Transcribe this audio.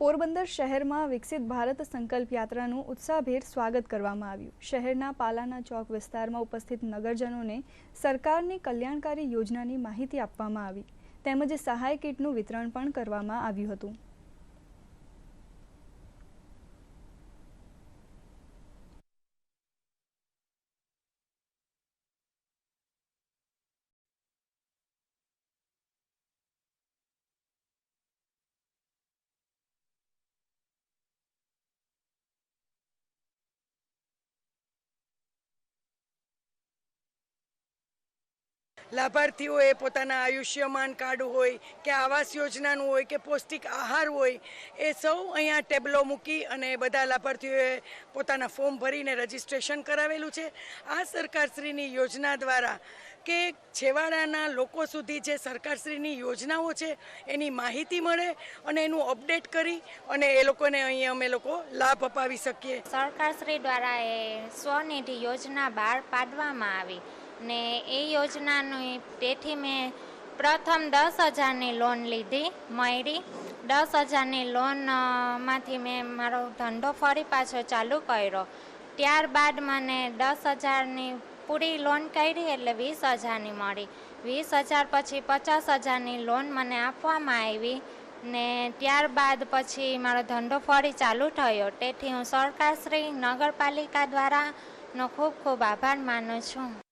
પોરબંદર શહેરમાં વિકસિત ભારત સંકલ્પ યાત્રાનું ઉત્સાહભેર સ્વાગત કરવામાં આવ્યું. શહેરના પાલાના ચોક વિસ્તારમાં ઉપસ્થિત નગરજનોને સરકારની કલ્યાણકારી યોજનાની માહિતી આપવામાં આવી. તેમજ સહાય કીટનું વિતરણ પણ કરવામાં આવ્યું હતું. લાભાર્થીઓએ પોતાના આયુષ્યમાન કાર્ડ હોય કે આવાસ યોજનાનું હોય કે પૌષ્ટિક આહાર હોય, એ સૌ અહીંયા ટેબલો મૂકી અને બધા લાભાર્થીઓએ પોતાના ફોર્મ ભરીને રજીસ્ટ્રેશન કરાવેલું છે. આ સરકારશ્રીની યોજના દ્વારા કે છેવાડાના લોકો સુધી જે સરકારશ્રીની યોજનાઓ છે, એની માહિતી મળે અને એનું અપડેટ કરી અને એ લોકોને અહીં અમે લોકો લાભ અપાવી શકીએ. સરકારશ્રી દ્વારા એ સ્વનિધિ યોજના બહાર પાડવામાં આવી. ને એ યોજનાની તેથી મેં પ્રથમ દસ હજારની લોન લીધી, મળી. દસ હજારની લોનમાંથી મેં મારો ધંધો ફરી પાછો ચાલુ કર્યો. ત્યારબાદ મને દસ હજારની પૂરી લોન કરી એટલે વીસ હજારની મળી. વીસ હજાર પછી પચાસ હજારની લોન મને આપવામાં આવી ને ત્યારબાદ પછી મારો ધંધો ફરી ચાલુ થયો. તેથી હું સરકારશ્રી, નગરપાલિકા દ્વારાનો ખૂબ ખૂબ આભાર માનું છું.